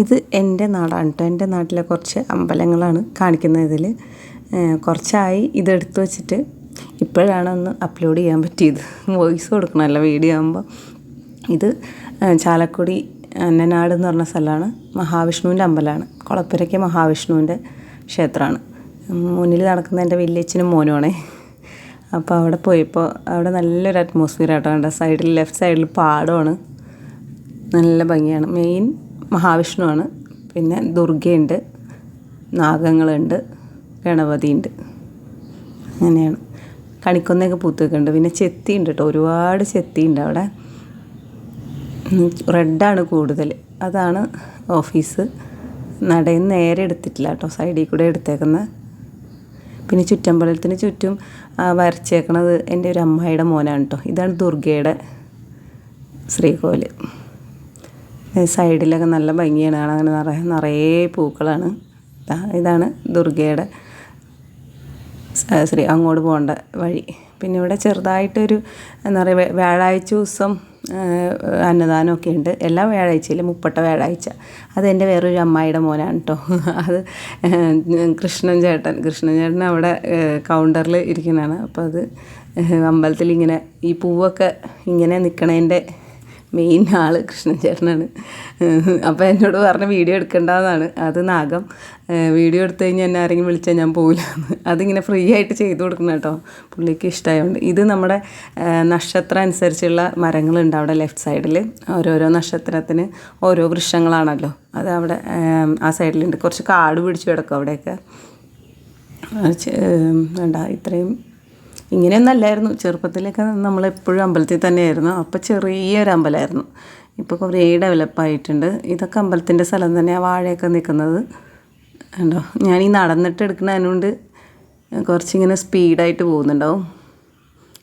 ഇത് എന്റെ നാടാണ് കേട്ടോ എന്റെ നാട്ടിലെ കുറച്ച് അമ്പലങ്ങളാണ് കാണിക്കുന്നത് ഇതിൽ. കുറച്ചായി ഇത് എടുത്തു വച്ചിട്ട് ഇപ്പോഴാണ് ഒന്ന് അപ്ലോഡ് ചെയ്യാൻ പറ്റിയത്. വോയിസ് കൊടുക്കണമല്ലോ വീഡിയോ ആകുമ്പോൾ ഇത് ചാലക്കുടി അന്നനാട് എന്ന് പറഞ്ഞ സ്ഥലമാണ്. മഹാവിഷ്ണുവിന്റെ അമ്പലമാണ്. കുളപ്പുരയ്ക്ക് മഹാവിഷ്ണുവിന്റെ ക്ഷേത്രമാണ്. മുന്നിൽ നടക്കുന്ന എന്റെ വലിയച്ഛനും മോനുമാണേ. അപ്പോൾ അവിടെ പോയപ്പോൾ അവിടെ നല്ലൊരു അറ്റ്മോസ്ഫിയർ ആട്ടോ കണ്ട സൈഡിൽ ലെഫ്റ്റ് സൈഡിൽ പാടമാണ്. നല്ല ഭംഗിയാണ്. മെയിൻ മഹാവിഷ്ണുവാണ്. പിന്നെ ദുർഗയുണ്ട് നാഗങ്ങളുണ്ട് ഗണപതിയുണ്ട്. അങ്ങനെയാണ്. കണിക്കൊന്നയൊക്കെ പൂത്തൊക്കെ പിന്നെ ചെത്തി ഉണ്ട് കേട്ടോ. ഒരുപാട് ചെത്തി ഉണ്ട് അവിടെ റെഡാണ് കൂടുതൽ അതാണ് ഓഫീസ്. നടയിൽ നേരെ എടുത്തിട്ടില്ല കേട്ടോ. സൈഡിൽ കൂടെ എടുത്തേക്കുന്നത് പിന്നെ ചുറ്റമ്പലത്തിന് ചുറ്റും വരച്ചേക്കണത് എന്റെ ഒരു അമ്മായിയുടെ മോനാണ് കേട്ടോ. ഇതാണ് ദുർഗയുടെ ശ്രീകോവിൽ സൈഡിലൊക്കെ നല്ല ഭംഗിയാണ്. അങ്ങനെ നിറയെ നിറയെ പൂക്കളാണ്. ഇതാണ് ദുർഗയുടെ ശ്രീ അങ്ങോട്ട് പോകേണ്ട വഴി. പിന്നെ ഇവിടെ ചെറുതായിട്ടൊരു എന്താ പറയുക വ്യാഴാഴ്ച ദിവസം അന്നദാനമൊക്കെ ഉണ്ട്. എല്ലാ വ്യാഴാഴ്ചയിലും മുപ്പട്ട വ്യാഴാഴ്ച. അതെന്റെ വേറൊരു അമ്മായിയുടെ മോനാണ് കേട്ടോ അത് കൃഷ്ണൻ ചേട്ടൻ. കൃഷ്ണൻ ചേട്ടൻ അവിടെ കൗണ്ടറിൽ ഇരിക്കുന്നതാണ്. അപ്പോൾ അത് അമ്പലത്തിൽ ഇങ്ങനെ ഈ പൂവൊക്കെ ഇങ്ങനെ നിൽക്കണതിന്റെ മെയിൻ ആൾ കൃഷ്ണൻ ചേട്ടനാണ് അപ്പോൾ എന്നോട് പറഞ്ഞ വീഡിയോ എടുക്കേണ്ടതാണ് അത് നാഗം വീഡിയോ എടുത്തു കഴിഞ്ഞാൽ എന്നെ ആരെങ്കിലും വിളിച്ചാൽ ഞാൻ പോകില്ല അതിങ്ങനെ ഫ്രീ ആയിട്ട് ചെയ്തു കൊടുക്കണം കേട്ടോ. പുള്ളിക്ക് ഇഷ്ടമായതുകൊണ്ട് ഇത് നമ്മുടെ നക്ഷത്രം അനുസരിച്ചുള്ള മരങ്ങളുണ്ട് അവിടെ ലെഫ്റ്റ് സൈഡിൽ ഓരോരോ നക്ഷത്രത്തിന് ഓരോ വൃക്ഷങ്ങളാണല്ലോ. അത് അവിടെ ആ സൈഡിലുണ്ട്. കുറച്ച് കാട് പിടിച്ചു കിടക്കും അവിടെയൊക്കെ. വേണ്ട ഇത്രയും ഇങ്ങനെയൊന്നല്ലായിരുന്നു. ചെറുപ്പത്തിലൊക്കെ നമ്മളെപ്പോഴും അമ്പലത്തിൽ തന്നെയായിരുന്നു. അപ്പോൾ ചെറിയൊരു അമ്പലമായിരുന്നു. ഇപ്പോൾ കുറേ ഡെവലപ്പായിട്ടുണ്ട് ഇതൊക്കെ അമ്പലത്തിന്റെ സ്ഥലം തന്നെയാണ് വാഴയൊക്കെ നിൽക്കുന്നത്. ഉണ്ടോ ഞാൻ ഈ നടന്നിട്ട് എടുക്കുന്നതിനുകൊണ്ട് കുറച്ചിങ്ങനെ സ്പീഡായിട്ട് പോകുന്നുണ്ടാവും.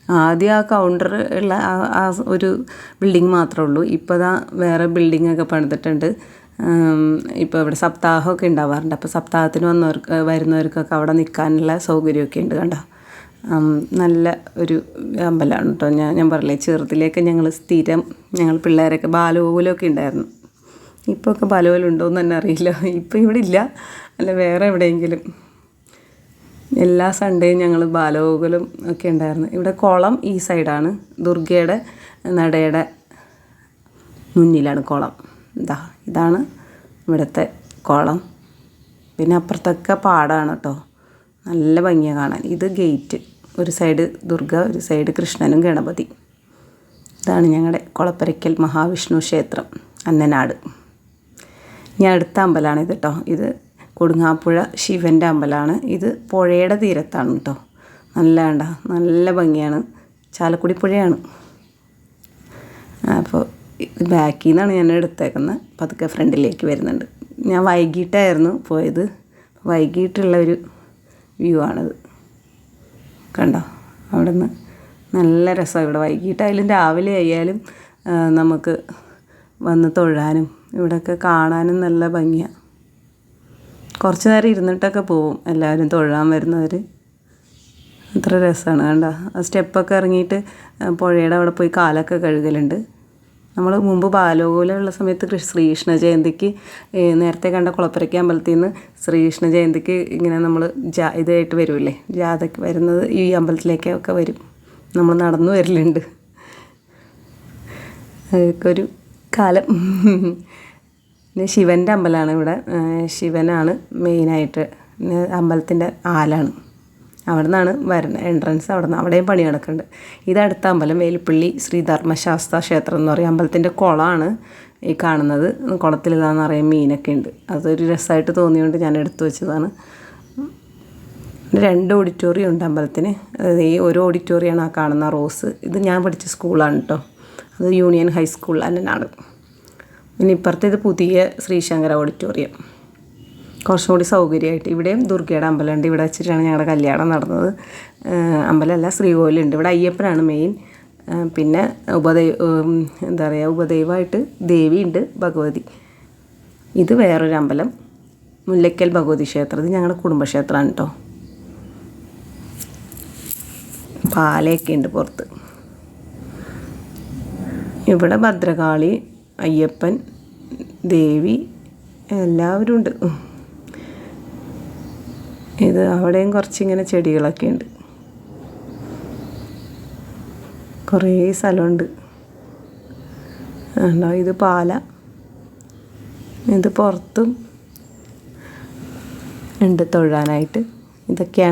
ആദ്യം ആ കൗണ്ടർ ഉള്ള ആ ഒരു ബിൽഡിങ് മാത്രമേ ഉള്ളൂ. ഇപ്പോൾ അതാ വേറെ ബിൽഡിങ്ങൊക്കെ പണിതിട്ടുണ്ട്. ഇപ്പോൾ ഇവിടെ സപ്താഹമൊക്കെ ഉണ്ടാവാറുണ്ട്. അപ്പോൾ സപ്താഹത്തിന് വന്നവർക്ക് വരുന്നവർക്കൊക്കെ അവിടെ നിൽക്കാനുള്ള സൗകര്യമൊക്കെ ഉണ്ട് കണ്ടോ? നല്ല ഒരു അമ്പലമാണ് കേട്ടോ. ഞാൻ ഞാൻ പറഞ്ഞില്ലേ ചെറുതിലേക്ക് ഞങ്ങൾ സ്ഥിരം ഞങ്ങൾ പിള്ളേരൊക്കെ ബാലഗോകുലമൊക്കെ ഉണ്ടായിരുന്നു. ഇപ്പോൾ ഒക്കെ ബാലഗോകുലം എന്ന് തന്നെ അറിയില്ല. ഇപ്പോൾ ഇവിടെ ഇല്ല. അല്ല വേറെ എവിടെയെങ്കിലും. എല്ലാ സൺഡേയും ഞങ്ങൾ ബാലഗോകുലം ഒക്കെ ഉണ്ടായിരുന്നു. ഇവിടെ കുളം ഈ സൈഡാണ് ദുർഗയുടെ നടയുടെ മുന്നിലാണ് കുളം. ഇതാ ഇതാണ് ഇവിടുത്തെ കുളം. പിന്നെ അപ്പുറത്തൊക്കെ പാടാണ് കേട്ടോ. നല്ല ഭംഗിയാണ് കാണാൻ. ഇത് ഗേറ്റ്. ഒരു സൈഡ് ദുർഗ ഒരു സൈഡ് കൃഷ്ണനും ഗണപതി. ഇതാണ് ഞങ്ങളുടെ കുളപ്പരയ്ക്കൽ മഹാവിഷ്ണു ക്ഷേത്രം അന്നനാട്. ഇനി അടുത്ത അമ്പലമാണ് ഇത് കേട്ടോ ഇത് കൊടുങ്ങാപ്പുഴ ശിവന്റെ അമ്പലമാണ് ഇത് പുഴയുടെ തീരത്താണ് കേട്ടോ നല്ല വേണ്ട നല്ല ഭംഗിയാണ്. ചാലക്കുടി പുഴയാണ്. അപ്പോൾ ബാക്കിൽ നിന്നാണ് ഞാൻ എടുത്തേക്കുന്നത് പതുക്കെ ഫ്രണ്ടിലേക്ക് വരുന്നുണ്ട്. ഞാൻ വൈകിട്ടായിരുന്നു പോയത്. വൈകിട്ടുള്ള ഒരു വ്യൂ ആണിത്. കണ്ടോ? അവിടെ നിന്ന് നല്ല രസമാണ് ഇവിടെ വൈകിട്ടായാലും രാവിലെ ആയാലും നമുക്ക് വന്ന് തൊഴാനും ഇവിടെയൊക്കെ കാണാനും നല്ല ഭംഗിയാണ് കുറച്ച് നേരം ഇരുന്നിട്ടൊക്കെ പോവും എല്ലാവരും തൊഴാൻ വരുന്നവർ അത്ര രസമാണ് കണ്ടോ? ആ സ്റ്റെപ്പൊക്കെ ഇറങ്ങിയിട്ട് പുഴയുടെ അവിടെ പോയി കാലൊക്കെ കഴുകലുണ്ട്. നമ്മൾ മുമ്പ് ബാലഗോകുലമുള്ള സമയത്ത് ശ്രീകൃഷ്ണ ജയന്തിക്ക് നേരത്തെ കണ്ട കുളപ്പുരയ്ക്ക് അമ്പലത്തിൽ നിന്ന് ശ്രീകൃഷ്ണ ജയന്തിക്ക് ഇങ്ങനെ നമ്മൾ ജാ ഇതായിട്ട് വരുമല്ലേ ജാഥയ്ക്ക് വരുന്നത് ഈ അമ്പലത്തിലേക്കൊക്കെ വരും. നമ്മൾ നടന്നു വരലുണ്ട്. അതൊക്കെ ഒരു കാലം. പിന്നെ ശിവന്റെ അമ്പലമാണ് ഇവിടെ. ശിവനാണ് മെയിനായിട്ട് അമ്പലത്തിന്റെ ആലാണ്. അവിടെ നിന്നാണ് വരുന്നത് എൻട്രൻസ് അവിടെ നിന്ന് അവിടെയും പണി നടക്കുന്നുണ്ട്. ഇതടുത്ത അമ്പലം വേലിപ്പള്ളി ശ്രീ ധർമ്മശാസ്ത്ര ക്ഷേത്രം എന്ന് പറയും. അമ്പലത്തിന്റെ കുളമാണ് ഈ കാണുന്നത്. കുളത്തിൽ നിറയെ മീനൊക്കെ ഉണ്ട്. അതൊരു രസമായിട്ട് തോന്നിയുകൊണ്ട് ഞാൻ എടുത്തു വെച്ചതാണ്. രണ്ട് ഓഡിറ്റോറിയം ഉണ്ട് അമ്പലത്തിന്. ഈ ഒരു ഓഡിറ്റോറിയമാണ് ആ കാണുന്ന റോസ്. ഇത് ഞാൻ പഠിച്ച സ്കൂളാണ് കേട്ടോ അത് യൂണിയൻ ഹൈസ്കൂൾ തന്നെയാണ് പിന്നെ ഇപ്പുറത്തെ ഇത് പുതിയ ശ്രീശങ്കര ഓഡിറ്റോറിയം കുറച്ചും കൂടി സൗകര്യമായിട്ട്. ഇവിടെയും ദുർഗയുടെ അമ്പലമുണ്ട്. ഇവിടെ വെച്ചിട്ടാണ് ഞങ്ങളുടെ കല്യാണം നടന്നത്. അമ്പലമല്ല ശ്രീകോവിലുണ്ട്. ഇവിടെ അയ്യപ്പനാണ് മെയിൻ പിന്നെ ഉപദൈ എന്താ പറയുക ഉപദൈവമായിട്ട് ദേവിയുണ്ട് ഭഗവതി. ഇത് വേറൊരു അമ്പലം. മുല്ലയ്ക്കൽ ഭഗവതി ക്ഷേത്രം ഇത് ഞങ്ങളുടെ കുടുംബക്ഷേത്രമാണ് കേട്ടോ. പാലയൊക്കെ ഉണ്ട് പുറത്ത്. ഇവിടെ ഭദ്രകാളി അയ്യപ്പൻ ദേവി എല്ലാവരും ഉണ്ട്. ഇത് അവിടെയും കുറച്ചിങ്ങനെ ചെടികളൊക്കെ ഉണ്ട് കുറേ സ്ഥലമുണ്ട്. ഉണ്ടോ ഇത് പാല. ഇത് പുറത്തും ഉണ്ട് തൊഴാനായിട്ട്. ഇതൊക്കെയാണ്